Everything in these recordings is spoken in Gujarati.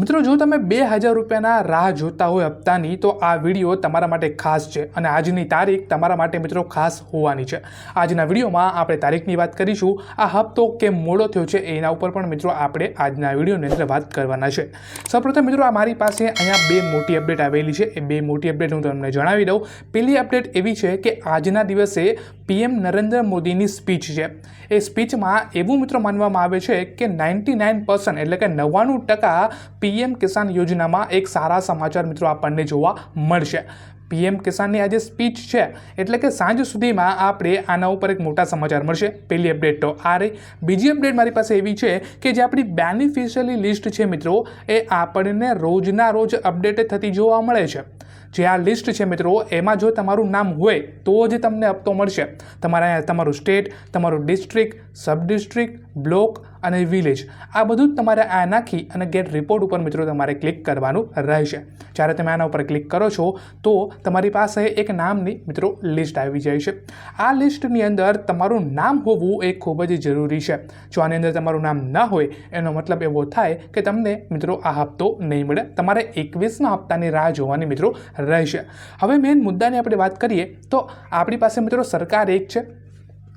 મિત્રો, જો તમે બે હજાર રૂપિયાના રાહ જોતા હોય હપ્તાની, તો આ વીડિયો તમારા માટે ખાસ છે અને આજની તારીખ તમારા માટે મિત્રો ખાસ હોવાની છે. આજના વિડીયોમાં આપણે તારીખની વાત કરીશું, આ હપ્તો કેમ મોડો થયો છે એના ઉપર પણ મિત્રો આપણે આજના વિડીયોની અંદર વાત કરવાના છે. સૌપ્રથમ મિત્રો, આ મારી પાસે અહીંયા બે મોટી અપડેટ આવેલી છે. એ બે મોટી અપડેટ હું તમને જણાવી દઉં. પહેલી અપડેટ એવી છે કે આજના દિવસે પીએમ નરેન્દ્ર મોદીની સ્પીચ છે. એ સ્પીચમાં એવું મિત્રો માનવામાં આવે છે કે નાઇન્ટી નાઇન એટલે કે નવ્વાણું ટકા પીએમ કિસાન યોજનામાં એક સારા સમાચાર મિત્રો આપણને જોવા મળશે. પીએમ કિસાનની આજે સ્પીચ છે એટલે કે સાંજ સુધીમાં આપણે આના ઉપર એક મોટા સમાચાર મળશે. પહેલી અપડેટ તો આ રહી. બીજી અપડેટ મારી પાસે એવી છે કે જે આપણી બેનિફિશિયરી લિસ્ટ છે મિત્રો, એ આપણને રોજના રોજ અપડેટ થતી જોવા મળે છે. જે આ લિસ્ટ છે મિત્રો, એમાં જો તમારું નામ હોય, તો જ તમને હપ્તો મળશે. તમારા તમારું સ્ટેટ, તમારું ડિસ્ટ્રિક્ટ સબ ડિસ્ટ્રિક્ટ બ્લોક અને વિલેજ આ બધું જ તમારે આ નાખી અને ગેટ રિપોર્ટ ઉપર મિત્રો તમારે ક્લિક કરવાનું રહેશે. જ્યારે તમે આના ઉપર ક્લિક કરો છો, તો તમારી પાસે એક નામની મિત્રો લિસ્ટ આવી જાય છે. આ લિસ્ટની અંદર તમારું નામ હોવું એ ખૂબ જ જરૂરી છે. જો આની અંદર તમારું નામ ન હોય, એનો મતલબ એવો થાય કે તમને મિત્રો આ હપ્તો નહીં મળે. તમારે એકવીસના હપ્તાની રાહ જોવાની મિત્રો રહેશે. હવે મેઇન મુદ્દાની આપણે વાત કરીએ, તો આપણી પાસે મિત્રો સરકાર એક છે.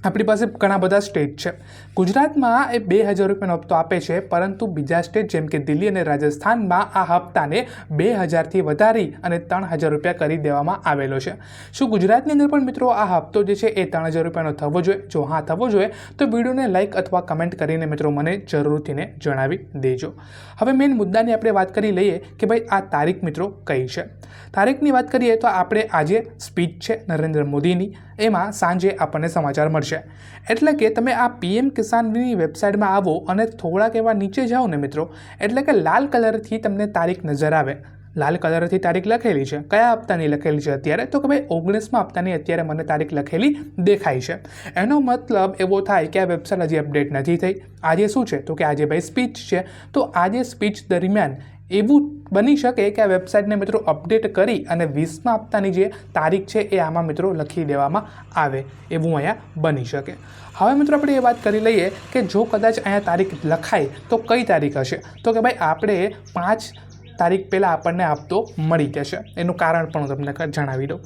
આપણી પાસે ઘણા બધા સ્ટેટ છે. ગુજરાતમાં એ બે હજાર રૂપિયાનો હપ્તો આપે છે, પરંતુ બીજા સ્ટેટ જેમ કે દિલ્હી અને રાજસ્થાનમાં આ હપ્તાને બે હજારથી વધારી અને ત્રણ હજાર રૂપિયા કરી દેવામાં આવેલો છે. શું ગુજરાતની અંદર પણ મિત્રો આ હપ્તો જે છે એ ત્રણ હજાર રૂપિયાનો થવો જોઈએ? જો હા થવો જોઈએ, તો વિડીયોને લાઇક અથવા કમેન્ટ કરીને મિત્રો મને જરૂરથીને જણાવી દેજો. હવે મેઇન મુદ્દાની આપણે વાત કરી લઈએ કે ભાઈ આ તારીખ મિત્રો કઈ છે? તારીખની વાત કરીએ તો આપણે આજે સ્પીચ છે નરેન્દ્ર મોદીની. એમાં સાંજે આપણને સમાચાર મળશે. એટલે કે તમે આ પીએમ કિસાનની વેબસાઇટમાં આવો અને થોડાક એવા નીચે જાઓ ને મિત્રો, એટલે કે લાલ કલરથી તમને તારીખ નજર આવે. લાલ કલરથી તારીખ લખેલી છે. કયા હપ્તાની લખેલી છે અત્યારે? તો કે ભાઈ, ઓગણીસમાં હપ્તાની અત્યારે મને તારીખ લખેલી દેખાય છે. એનો મતલબ એવો થાય કે આ વેબસાઇટ હજી અપડેટ નથી થઈ. આજે શું છે? તો કે આજે ભાઈ સ્પીચ છે. તો આજે સ્પીચ દરમિયાન એવું બની શકે કે આ વેબસાઇટને મિત્રો અપડેટ કરી અને વીસમાં હપ્તાની જે તારીખ છે એ આમાં મિત્રો લખી દેવામાં આવે એવું અહીંયા બની શકે. હવે મિત્રો આપણે એ વાત કરી લઈએ કે જો કદાચ અહીંયા તારીખ લખાય, તો કઈ તારીખ હશે? તો કે ભાઈ આપણે પાંચ તારીખ પહેલાં આપણને આપતો મળી જશે. એનું કારણ પણ હું તમને જણાવી દઉં.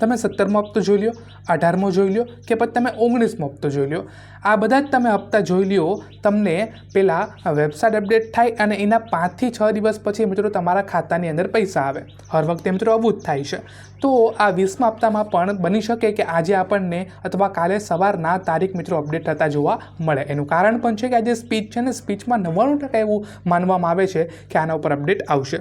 તમે સત્તરમો હપ્તો જોઈ લો અઢારમો જોઈ લો કે પછી તમે ઓગણીસમો હપ્તો જોઈ લો આ બધા જ તમે હપ્તા જોઈ લો તમને પહેલાં વેબસાઇટ અપડેટ થાય અને એના પાંચથી છ દિવસ પછી મિત્રો તમારા ખાતાની અંદર પૈસા આવે. હર વખતે મિત્રો આવું જ થાય છે. તો આ વીસમા હપ્તામાં પણ બની શકે કે આજે આપણને અથવા કાલે સવારના તારીખ મિત્રો અપડેટ થતા જોવા મળે. એનું કારણ પણ છે કે આજે સ્પીચ છે ને સ્પીચમાં નવ્વાણું ટકા એવું માનવામાં આવે છે કે આના ઉપર અપડેટ આવશે.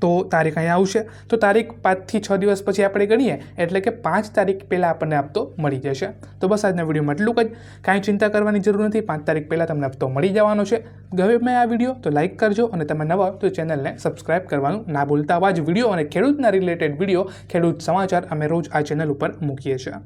તો તારીખ અહીંયા આવશે. તો તારીખ પાંચથી છ દિવસ પછી આપણે ગણીએ, એટલે કે પાંચ તારીખ પહેલાં આપણને હપ્તો મળી જશે. તો બસ આજના વિડીયોમાં એટલું જ. કાંઈ ચિંતા કરવાની જરૂર નથી, પાંચ તારીખ પહેલાં તમને હપ્તો મળી જવાનો છે. ગમે મેં આ વીડિયો તો લાઇક કરજો અને તમે નવા તો ચેનલને સબસ્ક્રાઇબ કરવાનું ના ભૂલતા. આવા જ વીડિયો અને ખેડૂતના રિલેટેડ વીડિયો, ખેડૂત સમાચાર અમે રોજ આ ચેનલ ઉપર મૂકીએ છીએ.